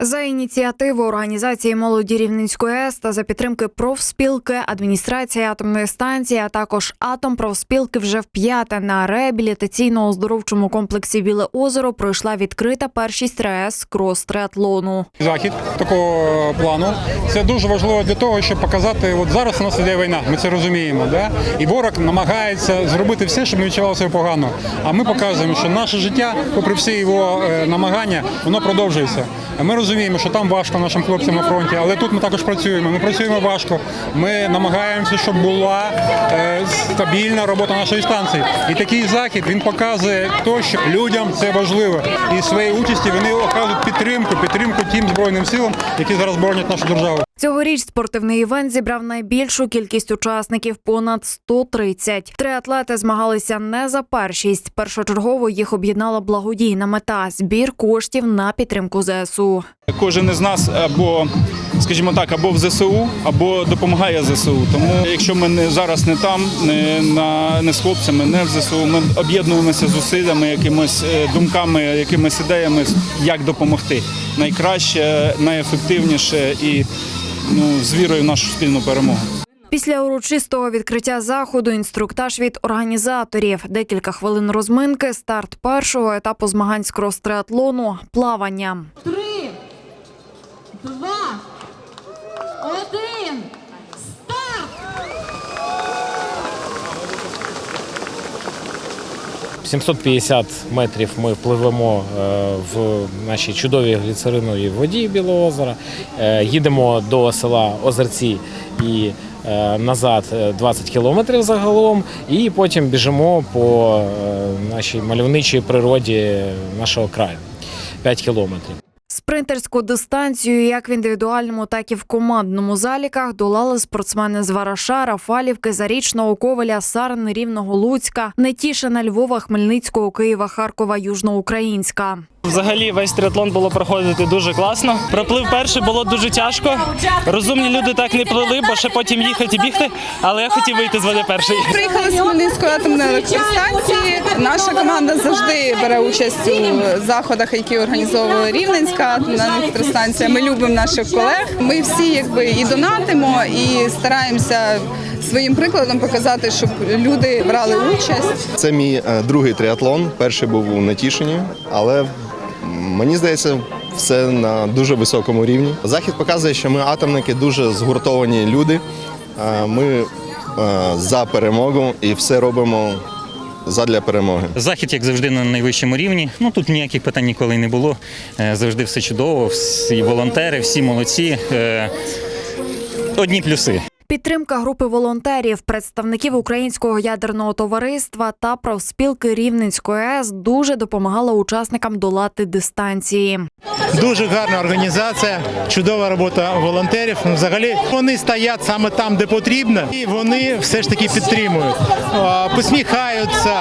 За ініціативу організації молоді Рівненської АЕС та за підтримки профспілки, адміністрації атомної станції, а також атом профспілки вже вп'яте на реабілітаційно-оздоровчому комплексі Біле озеро пройшла відкрита першість РАЕС крос триатлону. захід такого плану. Це дуже важливо для того, щоб показати, от зараз у нас іде війна, ми це розуміємо. Да? І ворог намагається зробити все, щоб ми відчували себе погано. А ми показуємо, що наше життя, попри всі його е, намагання, воно продовжується. Ми розуміємо, що там важко нашим хлопцям на фронті, але тут ми також працюємо. Ми працюємо важко. Ми намагаємося, щоб була е, стабільна робота нашої станції. І такий захід він показує те, що людям це важливо. І своєю участі вони оказують підтримку, підтримку тим збройним силам, які зараз боронять нашу державу. Цьогоріч спортивний івент зібрав найбільшу кількість учасників понад 130. Три атлети змагалися не за першість. Першочергово їх об'єднала благодійна мета збір коштів на підтримку ЗСУ. Кожен із нас або, скажімо так, або в ЗСУ, або допомагає ЗСУ. Тому якщо ми не зараз не там, не на не з хлопцями, не в ЗСУ, ми об'єднуємося зусиллями, якимось е, думками, якимись ідеями, як допомогти найкраще, найефективніше і ну з вірою в нашу спільну перемогу. Після урочистого відкриття заходу інструктаж від організаторів, декілька хвилин розминки, старт першого етапу змагань з крос-триатлону – плавання. Три, два, один, старт! 750 метрів ми пливемо е, в нашій чудовій гліцериновій воді Білого озера. Е, Їдемо до села Озерці і е, назад е, 20 кілометрів загалом, і потім біжимо по нашій мальовничій природі нашого краю 5 кілометрів. Спринтерську дистанцію як в індивідуальному, так і в командному заліках долали спортсмени з Вараша, Рафалівки, Зарічного, Ковеля, Сарни, Рівного, Луцька, Нетішина, Львова, Хмельницького, Києва, Харкова, Южноукраїнська. Взагалі весь триатлон було проходити дуже класно. Проплив перший було дуже тяжко. Розумні люди так не плили, бо ще потім їхати і бігти. Але я хотів вийти з води перший. Приїхали з Хмельницької атомної електростанції. Наша команда завжди бере участь у заходах, які організовує Рівненська атомна електростанція. Ми любимо наших колег. Ми всі якби і донатимо, і стараємося своїм прикладом показати, щоб люди брали участь. Це мій е, другий триатлон. Перший був у Натішині, але мені здається, все на дуже високому рівні. Захід показує, що ми атомники дуже згуртовані люди. Е, Ми е, за перемогу і все робимо задля перемоги. Захід, як завжди, на найвищому рівні. Ну тут ніяких питань ніколи не було. Е, Завжди все чудово, всі волонтери, всі молодці. Одні плюси. Підтримка групи волонтерів, представників українського ядерного товариства та профспілки Рівненської АЕС дуже допомагала учасникам долати дистанції. Дуже гарна організація, чудова робота волонтерів. Ну, Взагалі вони стоять саме там, де потрібно, і вони все ж таки підтримують, посміхаються,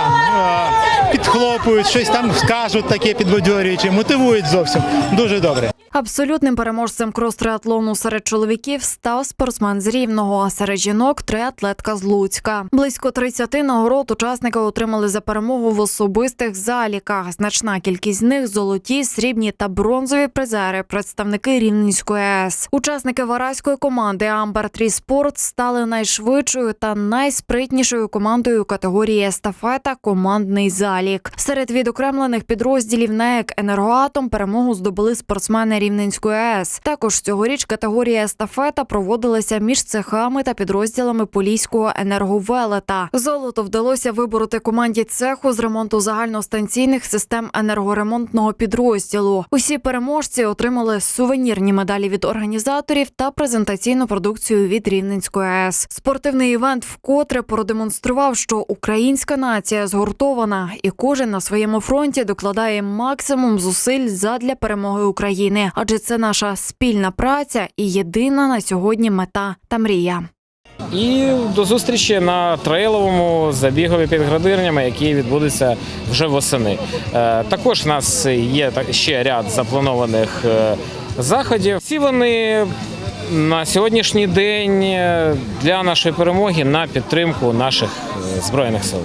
підхлопують, щось там скажуть таке підбадьорююче, мотивують зовсім. Дуже добре. Абсолютним переможцем крос-триатлону серед чоловіків став спортсмен з Рівного, а серед жінок триатлетка з Луцька. Близько 30 нагород учасники отримали за перемогу в особистих заліках. Значна кількість з них золоті, срібні та бронзові призери, представники Рівненської АЕС. Учасники вараської команди Амбер Трі Спорт стали найшвидшою та найспритнішою командою категорії естафета командний залік. Серед відокремлених підрозділів НЕК Енергоатом перемогу здобули спортсмени Рівненської АЕС. Також цьогоріч категорія естафета проводилася між цехами та підрозділами Поліського енерговелета. Золото вдалося вибороти команді цеху з ремонту загальностанційних систем енергоремонтного підрозділу. Усі переможці отримали сувенірні медалі від організаторів та презентаційну продукцію від Рівненської АЕС. Спортивний івент вкотре продемонстрував, що українська нація згуртована, і кожен на своєму фронті докладає максимум зусиль задля перемоги України, адже це наша спільна праця і єдина на сьогодні мета та мрія. І до зустрічі на трейловому забігові під градирнями, який відбудеться вже восени. Е, Також у нас є ще ряд запланованих е, заходів. Всі вони на сьогоднішній день е, для нашої перемоги на підтримку наших збройних сил.